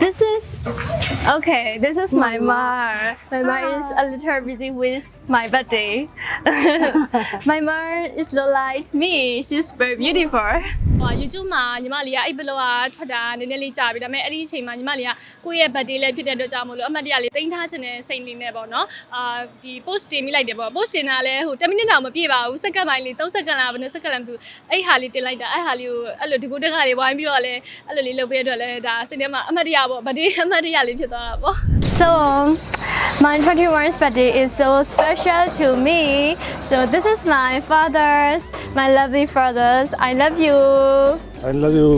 This is okay. This is my mom. My mom is a ah. little busy with my birthday. my mom is look like me. She's very beautiful. ဟို YouTube မှာညီမလေးကအဲ့ဘလောကထွက်တာနည်းနည်းလေးကြာပြီဒါပေမဲ့အဲ့ဒီအချိန်မှာညီမလေးကကိုယ့်ရဲ့ birthday လည်းဖြစ်တဲ့အတွက်ကြောင့်မို့လို့အမှတ်တရလေးတင်ထားခြင်းနဲ့စိတ်လေးနဲ့ပေါ့နော်အာဒီ post တင်မိလိုက်တယ်ပေါ့ post တင်တာလည်းဟို10မိနစ်တောင်မပြည့်ပါဘူးစက္ကန့်ပိုင်းလေး3စက္ကန့်လားဘယ်နှစ်စက္ကန့်လားမသိဘူးအဲ့ဟာလေးတင်လိုက်တာအဲ့ဟာလေးကိုအဲ့လိုဒီကိုတက်ခါလေးဝိုင်းပြီးတော့လည်းအဲ့လိုလေးလုပ်ပေးရတဲ့အတွက်လည်းဒါစိတ်ထဲမှာအမှတ်တရပေါ့ birthday အမှတ်တရလေးဖြစ်သွားတာပေါ့ So my 21st birthday is so special to me. So this is my father's, my lovely fathers. I love you. I love you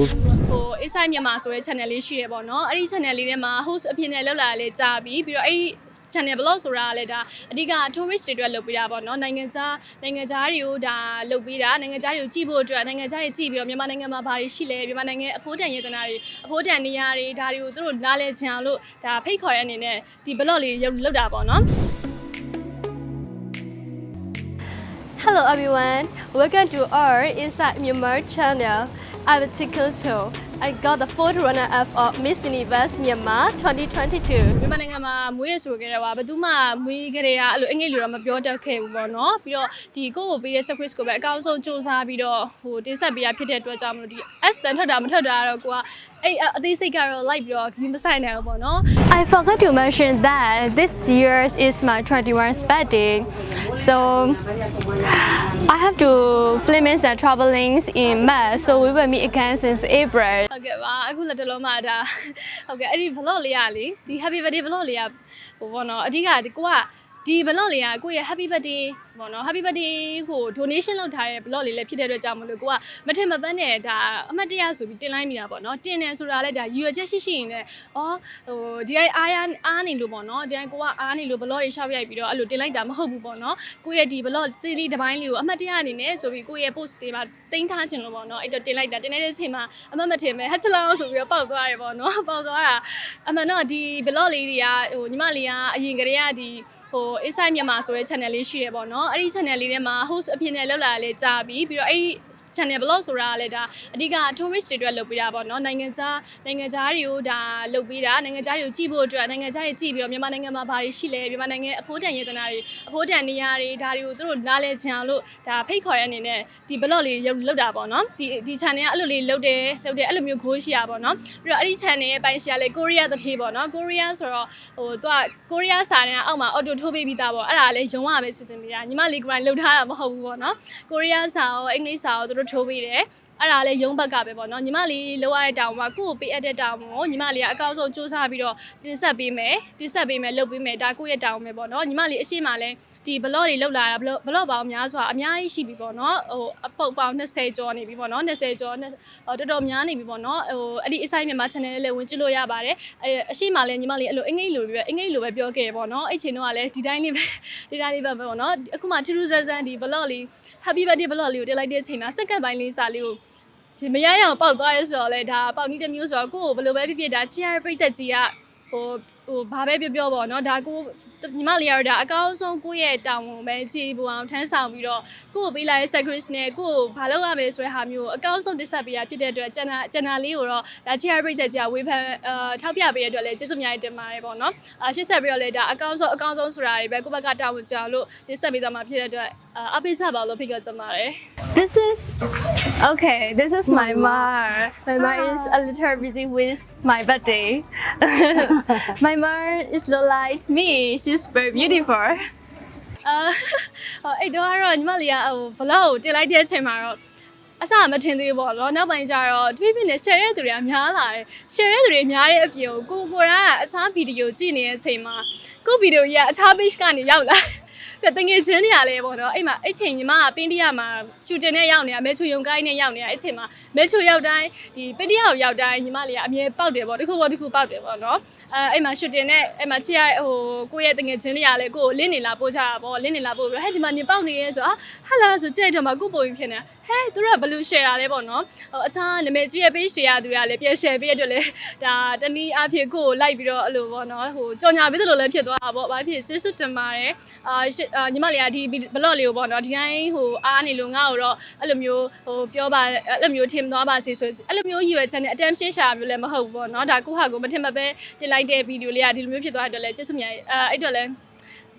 ဟို inside မြန်မာဆိုတဲ့ channel လေးရှိရပေါ့နော်အဲ့ဒီ channel လေးထဲမှာ host အဖြစ်နဲ့လောက်လာတာလေးကြာပြီပြီးတော့အဲ့ဒီ channel blog ဆိုတာကလည်းဒါအဓိက tourist တွေအတွက်လုပ်ပေးတာပေါ့နော်နိုင်ငံခြားနိုင်ငံခြားတွေကိုဒါလုပ်ပေးတာနိုင်ငံခြားတွေကိုကြည့်ဖို့အတွက်နိုင်ငံခြားတွေကြည့်ပြီးတော့မြန်မာနိုင်ငံမှာဘာတွေရှိလဲမြန်မာနိုင်ငံအဖိုးတန်ယေတနာတွေအဖိုးတန်နေရာတွေဒါတွေကိုသူတို့နားလဲချင်အောင်လို့ဒါဖိတ်ခေါ်တဲ့အနေနဲ့ဒီ blog လေးလုပ်တာပေါ့နော် Hello everyone. Welcome to our Inside Myanmar channel. I'm Chiku Cho. I got the fourth runner-up of Miss Universe Myanmar 2022. မြန်မာနိုင်ငံမှာမွေးရဆိုခဲ့တော့ဘယ်သူမှမွေးကြတဲ့ကအဲ့လိုအင်္ဂလိပ်လိုတော့မပြောတတ်ခဲ့ဘူးပေါ့နော်ပြီးတော့ဒီကိုယ့်ကိုပေးတဲ့ script ကိုပဲအကောင်းဆုံးစူးစမ်းပြီးတော့ဟိုတင်ဆက်ပေးရဖြစ်တဲ့အတွက်ကြောင့်မလို့ဒီ S တန်ထွက်တာမထွက်တာကတော့ကိုက အဲ့အသေးစိတ်ကတော့ like ပြီးတော့ဂိမ်းမဆိုင်နိုင်ဘူးပေါ့နော် I forgot to mention that this year is my 21st birthday. So I have to film and traveling in May. So we will meet again since April. ဟုတ်ကဲ့ပါအခုလက်တလုံးမှာဒါဟုတ်ကဲ့အဲ့ဒီ vlog လေးကလေဒီ happy birthday vlog လေးကဟိုပေါ့နော်အဓိကဒီကိုက ဒီ vlog လေးကကိုယ့်ရဲ့ happy birthday ပေါ့နော် happy birthday ကို donation လုပ်ထားတဲ့ vlog လေးလည်းဖြစ်တဲ့အတွက်ကြောင့်မလို့ကိုကမထင်မပန်းနဲ့ဒါအမှတ်တရဆိုပြီးတင်လိုက်မိတာပေါ့နော်တင်တယ်ဆိုတာလည်းဒါရည်ရွယ်ချက်ရှိရှိနေတယ်ဩဟိုဒီတိုင်းအားရအားနေလို့ပေါ့နော်ဒီတိုင်းကိုကအားနေလို့ vlog တွေရှောက်ရိုက်ပြီးတော့အဲ့လိုတင်လိုက်တာမဟုတ်ဘူးပေါ့နော်ကိုယ့်ရဲ့ဒီ vlog သီးသီးတစ်ပိုင်းလေးကိုအမှတ်တရအနေနဲ့ဆိုပြီးကိုယ့်ရဲ့ post တွေမှာတင်ထားခြင်းလို့ပေါ့နော်အဲ့တော့တင်လိုက်တာတင်တဲ့အချိန်မှာအမှတ်မထင်ပဲဟက်ချလောဆိုပြီးတော့ပေါက်သွားတယ်ပေါ့နော်ပေါက်သွားတာအမှန်တော့ဒီ vlog လေးတွေကဟိုညီမလေးကအရင်ကတည်းကဒီ ဟို inside မြန်မာဆိုတဲ့ channel လေးရှိတယ်ပေါ့နော်အဲ့ဒီ channel လေးထဲမှာ host အဖြစ်နဲ့လောက်လာတာလေးကြာပြီပြီးတော့အဲ့ဒီ channel blog ဆိုတာကလည်းဒါအဓိက tourist တွေအတွက်လုပ်ပေးတာပေါ့နော်နိုင်ငံခြားနိုင်ငံခြားတွေကိုဒါလုပ်ပေးတာနိုင်ငံခြားတွေကိုကြည့်ဖို့အတွက်နိုင်ငံခြားတွေကြည့်ပြီးတော့မြန်မာနိုင်ငံမှာဘာတွေရှိလဲမြန်မာနိုင်ငံအဖိုးတန်ယေတနာတွေအဖိုးတန်နေရာတွေဒါတွေကိုသူတို့နားလဲချင်အောင်လို့ဒါဖိတ်ခေါ်တဲ့အနေနဲ့ဒီ blog လေးလုပ်တာပေါ့နော်ဒီဒီ channel ကအဲ့လိုလေးလုပ်တယ်လုပ်တယ်အဲ့လိုမျိုးခိုးရှိရပေါ့နော်ပြီးတော့အဲ့ဒီ channel ရဲ့ပိုင်းရှိရလေကိုရီးယားတထေးပေါ့နော်ကိုရီးယားဆိုတော့ဟိုသူကကိုရီးယားစာတန်းအောက်မှာ auto ထိုးပေးပြီးသားပေါ့အဲ့ဒါလည်းရုံးရပဲစီစဉ်ပေးတာညီမလေး grind လုပ်ထားတာမဟုတ်ဘူးပေါ့နော်ကိုရီးယားစာရောအင်္ဂလိပ်စာရောသူတို့ထိုးပေးတယ် အဲ့ဒါလည်းရုံးဘက်ကပဲပေါ့နော်ညီမလေးလောက်ရတဲ့တောင်မှာကိုယ့်ကိုပေးအပ်တဲ့တောင်ကိုညီမလေးကအကောင်းဆုံးစူးစမ်းပြီးတော့တင်ဆက်ပေးမယ်တင်ဆက်ပေးမယ်လုပ်ပေးမယ်ဒါကိုယ့်ရဲ့တောင်ပဲပေါ့နော်ညီမလေးအရှိမလည်းဒီ blog တွေလောက်လာတာ blog blog ပေါင်းများစွာအများကြီးရှိပြီပေါ့နော်ဟိုအပုတ်ပေါင်း20ကျော်နေပြီပေါ့နော်20ကျော်ဟိုတော်တော်များနေပြီပေါ့နော်ဟိုအဲ့ဒီ aside မြန်မာ channel လေးလည်းဝင်ကြည့်လို့ရပါတယ်အဲအရှိမလည်းညီမလေးအဲ့လိုအင်္ဂလိပ်လိုပဲအင်္ဂလိပ်လိုပဲပြောခဲ့တယ်ပေါ့နော်အဲ့ချိန်တော့ကလည်းဒီတိုင်းလေးပဲဒီတိုင်းလေးပဲပေါ့နော်အခုမှထူးထူးဆန်းဆန်းဒီ blog လေး happy birthday blog လေးကိုတင်လိုက်တဲ့အချိန်မှာစက္ကန့်ပိုင်းလေးစာလေးကို ဒီမရရအောင်ပေါက်သွားရဲဆိုတော့လေဒါပေါက်နီးတစ်မျိုးဆိုတော့ကိုကိုဘယ်လိုပဲဖြစ်ဖြစ်ဒါချီရပြိသက်ကြီးကဟိုဟိုဘာပဲပြောပြောပေါ့နော်ဒါကိုညီမလေးရတာအကောင်းဆုံးကိုယ့်ရဲ့တောင်းဝန်ပဲကြည်ပူအောင်ထမ်းဆောင်ပြီးတော့ကိုကိုပေးလိုက်တဲ့ sacrifice နဲ့ကိုကိုဘာလုပ်ရမလဲဆိုတဲ့ဟာမျိုးအကောင်းဆုံးတစ်ဆက်ပေးရဖြစ်တဲ့အတွက်ကျန်တာကျန်တာလေးကိုတော့ဒါချီရပြိသက်ကြီးကဝေဖန်အာထောက်ပြပေးရတဲ့အတွက်လည်းကျေးဇူးအများကြီးတင်ပါတယ်ပေါ့နော်အာရှစ်ဆက်ပြီးတော့လေဒါအကောင်းဆုံးအကောင်းဆုံးဆိုတာတွေပဲကိုယ့်ဘက်ကတာဝန်ကြအောင်လို့တစ်ဆက်ပေးသွားမှာဖြစ်တဲ့အတွက် အာအပိစပါလို့ဖိတ်ခေါ်ချင်ပါတယ် This is okay. This is my mom. My mom is a little busy with my birthday. my mom is look like me. She's very beautiful. အာဟိုအဲ့တော့ကတော့ညီမလေးကဟိုဘလော့ကိုတင်လိုက်တဲ့အချိန်မှာတော့အစမထင်သေးဘူးပေါ့နော်နောက်ပိုင်းကျတော့တဖြည်းဖြည်းနဲ့ share တဲ့သူတွေကများလာတယ် share တဲ့သူတွေများတဲ့အပြင်ကိုကိုကိုယ်ကအစားဗီဒီယိုကြည့်နေတဲ့အချိန်မှာကိုဗီဒီယိုကြီးကအခြား page ကနေရောက်လာ ပြတငယ်ချင်းတွေကလည်းပေါ့နော်အဲ့မှာအဲ့ချိန်ညီမကပင်းတရမှာရှူတင်နဲ့ရောက်နေတာမဲချူယုံကိုင်းနဲ့ရောက်နေတာအဲ့ချိန်မှာမဲချူရောက်တိုင်းဒီပင်းတရကိုရောက်တိုင်းညီမလေးကအမြဲပေါက်တယ်ပေါ့တစ်ခုပေါ့တစ်ခုပေါက်တယ်ပေါ့နော်အဲအဲ့မှာရှူတင်နဲ့အဲ့မှာချစ်ရဟိုကိုယ့်ရဲ့တငယ်ချင်းတွေကလည်းကိုကိုလင်းနေလာပို့ကြတာပေါ့လင်းနေလာပို့ပြီးတော့ဟဲ့ဒီမှာနေပေါက်နေရဲဆိုအာဟာလာဆိုကြိတ်တော့မှကိုပို့ပြီးဖြစ်နေတာဟဲသူတို့ကဘယ်လို share တာလဲပေါ့နော်ဟိုအခြားနာမည်ကြီးရဲ့ page တွေကသူတွေကလည်းပြန် share ပေးရတဲ့အတွက်လည်းဒါတနည်းအားဖြင့်ကိုယ်ကိုလိုက်ပြီးတော့အဲ့လိုပေါ့နော်ဟိုကြော်ညာပေးသလိုလည်းဖြစ်သွားတာပေါ့ဘာဖြစ်ကျေးဇူးတင်ပါတယ်အာရှစ်အာညီမလေးကဒီ blog လေးကိုပေါ့နော်ဒီတိုင်းဟိုအားနေလို့ငါ့ကိုတော့အဲ့လိုမျိုးဟိုပြောပါအဲ့လိုမျိုးထင်သွားပါစေဆိုအဲ့လိုမျိုးရည်ရွယ်ချက်နဲ့ attention ရှာမျိုးလည်းမဟုတ်ဘူးပေါ့နော်ဒါကိုဟာကိုမထင်မပဲတင်လိုက်တဲ့ဗီဒီယိုလေးကဒီလိုမျိုးဖြစ်သွားတဲ့အတွက်လည်းကျေးဇူးများအဲအဲ့အတွက်လည်း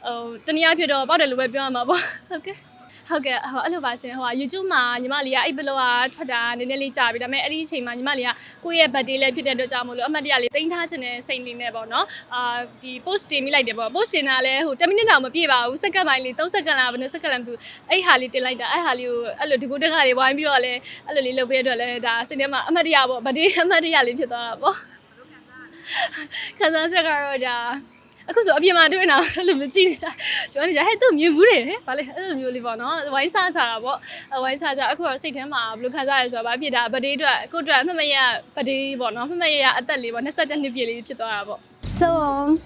ဟိုတနည်းအားဖြင့်တော့ပေါက်တယ်လို့ပဲပြောရမှာပေါ့ဟုတ်ကဲ့ ဟုတ်ကဲ့ဟိုအဲ့လိုပါရှင်ဟိုက YouTube မှာညီမလေးကအဲ့ဘလောကထွက်တာနည်းနည်းလေးကြာပြီဒါပေမဲ့အဲ့ဒီအချိန်မှာညီမလေးကကိုယ့်ရဲ့ birthday လည်းဖြစ်တဲ့အတွက်ကြောင့်မို့လို့အမှတ်တရလေးတင်ထားခြင်းနဲ့စိတ်လေးနဲ့ပေါ့နော်အာဒီ post တင်မိလိုက်တယ်ပေါ့ post တင်တာလည်းဟို10မိနစ်တောင်မပြည့်ပါဘူးစက္ကန့်ပိုင်းလေး3စက္ကန့်လားဘယ်နှစ်စက္ကန့်လဲမသိဘူးအဲ့ဟာလေးတင်လိုက်တာအဲ့ဟာလေးကိုအဲ့လိုဒီကိုတက်ကလေးဝိုင်းပြီးတော့လည်းအဲ့လိုလေးလုပ်ပေးတဲ့အတွက်လည်းဒါစိတ်ထဲမှာအမှတ်တရပေါ့ birthday အမှတ်တရလေးဖြစ်သွားတာပေါ့ခံစားချက်ကတော့ဒါ အခုဆိုအပြင်မှာတွေ့နေတာအဲ့လိုမျိုးကြည့်နေတာပြောနေကြဟဲ့သူမြင်ဘူးတယ်ဟဲ့ဗာလေအဲ့လိုမျိုးလေးပေါ့နော်ဝိုင်းစားကြတာပေါ့အဝိုင်းစားကြအခုတော့စိတ်ထဲမှာဘယ်လိုခံစားရလဲဆိုတော့ဗာဖြစ်တာဗဒေးအတွက်ကိုယ့်အတွက်အမှတ်မရဗဒေးပေါ့နော်အမှတ်မရအသက်လေးပေါ့22နှစ်ပြည့်လေးဖြစ်သွားတာပေါ့ So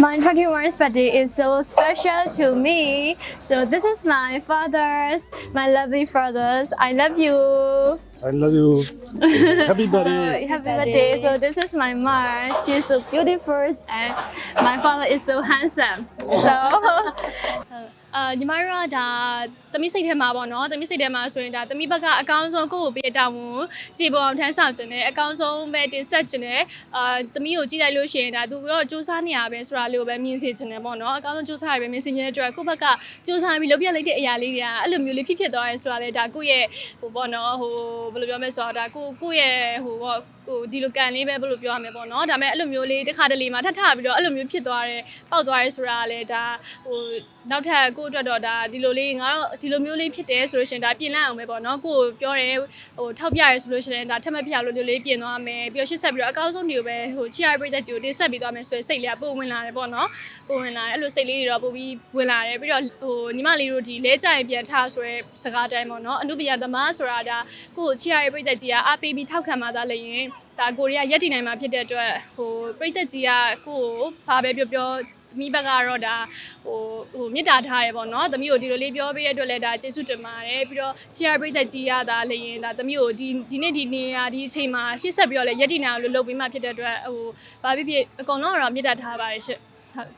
my 21st birthday is so special to me. So this is my father's, my lovely fathers. I love you. I love you. Happy Uh, birthday. happy birthday. So this is my mom. She's so beautiful and my father is so handsome. So အာညီမတို့ကဒါ သမီးစိတ်ထဲမှာပေါ့နော်သမီးစိတ်ထဲမှာဆိုရင်ဒါသမီးဘက်ကအကောင်းဆုံးကိုယ့်ကိုပေးတောင်းဝန်ကြည်ပေါ်အောင်ထမ်းဆောင်ခြင်းနဲ့အကောင်းဆုံးပဲတင်ဆက်ခြင်းနဲ့အာသမီးကိုကြည့်လိုက်လို့ရှိရင်ဒါသူကတော့စူးစမ်းနေရပဲဆိုတာလေးကိုပဲမြင်စေခြင်းနဲ့ပေါ့နော်အကောင်းဆုံးစူးစမ်းရပဲမြင်စေခြင်းတဲ့အတွက်ကိုယ့်ဘက်ကစူးစမ်းပြီးလုပ်ပြလိုက်တဲ့အရာလေးတွေကအဲ့လိုမျိုးလေးဖြစ်ဖြစ်သွားရဲဆိုတာလေဒါကိုယ့်ရဲ့ဟိုပေါ့နော်ဟိုဘယ်လိုပြောမလဲဆိုတော့ဒါကိုကိုယ့်ရဲ့ဟိုပေါ့ဟိုဒီလိုကန်လေးပဲဘယ်လိုပြောရမလဲပေါ့နော်ဒါပေမဲ့အဲ့လိုမျိုးလေးတစ်ခါတလေမှာထပ်ထပြီးတော့အဲ့လိုမျိုးဖြစ်သွားတယ်ပေါက်သွားရဲဆိုတာကလည်းဒါဟိုနောက်ထပ်ကိုယ့်အတွက်တော့ဒါဒီလိုလေးငါတော့ဒီလိုမျိုးလေးဖြစ်တယ်ဆိုလို့ရှိရင်ဒါပြင်လိုက်အောင်ပဲပေါ့နော်ကိုယ်ပြောတယ်ဟိုထောက်ပြရဲဆိုလို့ရှိရင်ဒါထပ်မဖြစ်အောင်လို့ဒီလိုလေးပြင်သွားမယ်ပြီးတော့ရှစ်ဆက်ပြီးတော့အကောင်းဆုံးတွေကိုပဲဟိုချီရပြည့်တဲ့ကြီးကိုတင်ဆက်ပြီးသွားမယ်ဆိုရင်စိတ်လေးကပို့ဝင်လာတယ်ပေါ့နော်ပို့ဝင်လာတယ်အဲ့လိုစိတ်လေးတွေတော့ပို့ပြီးဝင်လာတယ်ပြီးတော့ဟိုညီမလေးတို့ဒီလဲကြရင်ပြန်ထားဆိုရဲစကားတိုင်းပေါ့နော်အနုပညာသမားဆိုတာဒါကိုယ်ချီရပြည့်တဲ့ကြီးကအားပေးပြီးထောက်ခံမှသာလည်းရင်ဒါကိုရီးယားရက်တည်နိုင်မှာဖြစ်တဲ့အတွက်ဟိုပြည့်တဲ့ကြီးကကိုယ်ကိုဘာပဲပြောပြော မိဘကတော့ဒါဟိုဟိုမေတ္တာထားရပေါ့နော်သမီးကိုဒီလိုလေးပြောပေးရတဲ့အတွက်လည်းဒါကျေးဇူးတင်ပါတယ်ပြီးတော့ချီယာပရိသတ်ကြီးရတာလည်းရင်ဒါသမီးကိုဒီဒီနေ့ဒီနေ့ရာဒီအချိန်မှာရှေ့ဆက်ပြီးတော့လည်းရက်တည်နာလို့လုပ်ပေးမှဖြစ်တဲ့အတွက်ဟိုဘာဖြစ်ဖြစ်အကုန်လုံးကတော့မေတ္တာထားပါတယ်ရှင့်ဟုတ်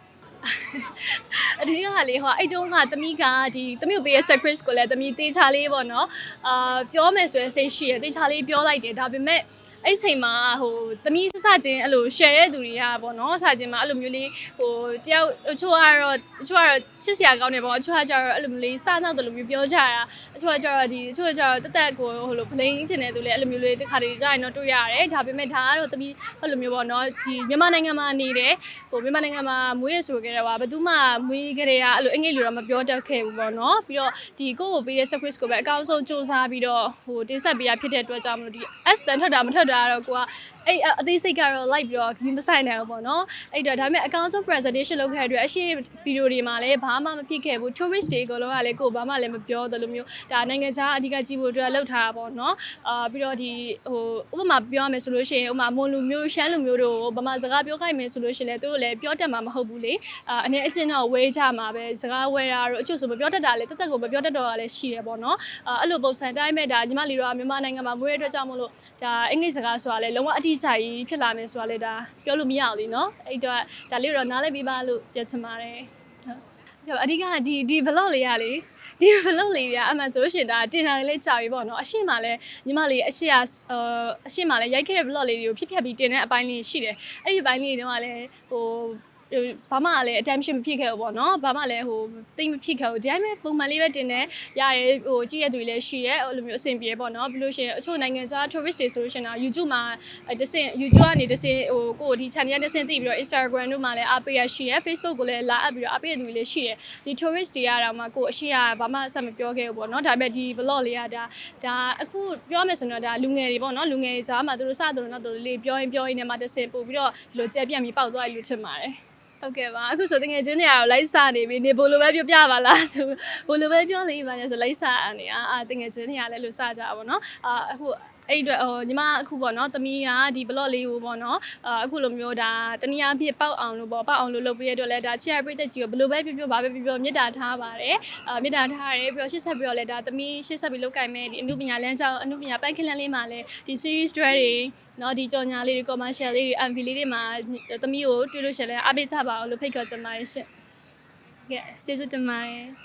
အဒီကလေဟိုအဲ့တုန်းကသမီးကဒီသမီးကိုပေးရ secret ကိုလည်းသမီးတေချာလေးပေါ့နော်အာပြောမယ်ဆိုရင်စိတ်ရှိရတေချာလေးပြောလိုက်တယ်ဒါပေမဲ့ အဲ့ချိန်မှာဟိုသမီးစစချင်းအဲ့လို share တဲ့သူတွေကပေါ့နော်စချင်းမှာအဲ့လိုမျိုးလေးဟိုတယောက်အချို့ကတော့အချို့ကတော့ချစ်စရာကောင်းတယ်ပေါ့အချို့ကကျတော့အဲ့လိုမျိုးလေးစနောက်တယ်လို့မျိုးပြောကြတာအချို့ကကျတော့ဒီအချို့ကကျတော့တက်တက်ကိုဟိုလို plain ချင်တဲ့သူလည်းအဲ့လိုမျိုးလေးတစ်ခါတည်းကြာရင်တော့တွေ့ရတယ်ဒါပေမဲ့ဒါကတော့သမီးအဲ့လိုမျိုးပေါ့နော်ဒီမြန်မာနိုင်ငံမှာနေတယ်ဟိုမြန်မာနိုင်ငံမှာမွေးရဆိုခဲ့တယ်ကွာဘယ်သူမှမွေးခဲ့တဲ့ကအဲ့လိုအင်္ဂလိပ်လိုတော့မပြောတတ်ခဲ့ဘူးပေါ့နော်ပြီးတော့ဒီကိုယ့်ကိုပေးတဲ့ secret ကိုပဲအကောင်းဆုံးစူးစမ်းပြီးတော့ဟိုတင်ဆက်ပေးရဖြစ်တဲ့အတွက်ကြောင့်မလို့ဒီ S တန်ထွက်တာမထွက်တာကတော့ကိုက အဲ့အသေးစိတ်ကတော့ like ပြီးတော့ဂိမ်းမဆိုင်နိုင်ဘူးပေါ့နော်အဲ့တော့ဒါပေမဲ့အကောင်းဆုံး presentation လုပ်ခဲ့တဲ့အတွက်အရှိဗီဒီယိုတွေမှာလည်းဘာမှမဖြစ်ခဲ့ဘူး tourist တွေအကုန်လုံးကလည်းကိုယ်ဘာမှလည်းမပြောသလိုမျိုးဒါနိုင်ငံခြားအဓိကကြည့်ဖို့အတွက်လုပ်ထားတာပေါ့နော်အာပြီးတော့ဒီဟိုဥပမာပြောရမယ်ဆိုလို့ရှိရင်ဥပမာမွန်လူမျိုးရှမ်းလူမျိုးတို့ဗမာစကားပြောခိုင်းမယ်ဆိုလို့ရှိရင်လည်းသူတို့လည်းပြောတတ်မှာမဟုတ်ဘူးလေအာအနေအချင်းတော့ဝေးကြမှာပဲစကားဝဲတာတို့အချို့ဆိုမပြောတတ်တာလေတက်တက်ကိုမပြောတတ်တော့တာလည်းရှိတယ်ပေါ့နော်အာအဲ့လိုပုံစံတိုင်းမဲ့ဒါညီမလီတို့ကမြန်မာနိုင်ငံမှာမွေးရတဲ့အတွက်ကြောင့်မို့လို့ဒါအင်္ဂလိပ်စကားဆိုတာလည်းလုံးဝအတိအကျကြီးဖြစ်လာမယ်ဆိုတာလေဒါပြောလို့မရဘူးလीနော်အဲ့တော့ဒါလေးတော့နားလည်ပြီးပါလို့ပြောချင်ပါတယ်ဟုတ်အဓိကဒီဒီ vlog လေးရလေဒီ vlog လေးတွေကအမှန်ဆိုရှင်ဒါတင်တာလေးကြာပြီပေါ့နော်အရှိမလည်းညီမလေးအရှိရအရှိမလည်းရိုက်ခဲ့တဲ့ vlog လေးတွေကိုဖြစ်ဖြတ်ပြီးတင်တဲ့အပိုင်းလေးရှိတယ်အဲ့ဒီအပိုင်းလေးတွေကလည်းဟို ဘာမှလည်း attention မဖြစ်ခဲ့ဘူးပေါ့နော်ဘာမှလည်းဟိုသိမဖြစ်ခဲ့ဘူးဒီတိုင်းပဲပုံမှန်လေးပဲတင်တယ်ရတယ်ဟိုကြည့်ရတဲ့သူတွေလည်းရှိရဲအဲ့လိုမျိုးအဆင်ပြေပေါ့နော်ပြီးလို့ရှိရင်အချို့နိုင်ငံခြား tourist တွေဆိုလို့ရှိရင်တော့ YouTube မှာတစ်ဆင့် YouTube ကနေတစ်ဆင့်ဟိုကိုဒီ channel တစ်ဆင့်သိပြီးတော့ Instagram တို့မှာလည်းအားပေးရရှိရဲ Facebook ကိုလည်းလာအပ်ပြီးတော့အားပေးရတဲ့သူတွေလည်းရှိရဲဒီ tourist တွေကတော့မှကိုအရှိရဘာမှဆက်မပြောခဲ့ဘူးပေါ့နော်ဒါပေမဲ့ဒီ vlog လေးကဒါဒါအခုပြောမယ်ဆိုတော့ဒါလူငယ်တွေပေါ့နော်လူငယ်တွေကြားမှာသူတို့စသူတို့တော့သူတို့လေးပြောရင်ပြောရင်လည်းမှတစ်ဆင့်ပို့ပြီးတော့ဒီလိုကြက်ပြန့်ပြီးပေါက်သွားတယ်လို့ထင်ပါတယ် ဟုတ်ကဲ့ပါအခုဆိုတကယ်ချင်းတွေကတော့လိုက်စားနေပြီနေဘိုလိုပဲပြောပြပါလားဆိုဘိုလိုပဲပြောနေပါလေဆိုလိုက်စားနေอ่ะအာတကယ်ချင်းတွေကလည်းလို့စားကြပါဘောเนาะအာအခု အဲ့ဒီအတွက်ဟိုညီမအခုပေါ့နော်သမီးကဒီ blog လေးကိုပေါ့နော်အာအခုလိုမျိုးဒါတနည်းအားဖြင့်ပေါက်အောင်လို့ပေါ့ပေါက်အောင်လို့လုပ်ပေးရတဲ့အတွက်လည်းဒါချစ်ရပြည့်တဲ့ကြီးကိုဘယ်လိုပဲပြောပြောဘာပဲပြောပြောမေတ္တာထားပါတယ်အာမေတ္တာထားရတယ်ပြီးတော့ရှစ်ဆက်ပြီးတော့လည်းဒါသမီးရှစ်ဆက်ပြီးလုပ်ကင်မဲ့ဒီအမှုပညာလမ်းကြောင်းအမှုပညာပန်းခလန်းလေးမှာလည်းဒီ series တွေတွေနော်ဒီကြော်ညာလေးတွေ commercial လေးတွေ MV လေးတွေမှာသမီးကိုတွေ့လို့ရှိရင်လည်းအားပေးကြပါအောင်လို့ဖိတ်ခေါ်ချင်ပါတယ်ရှင်ကဲကျေးဇူးတင်ပါတယ်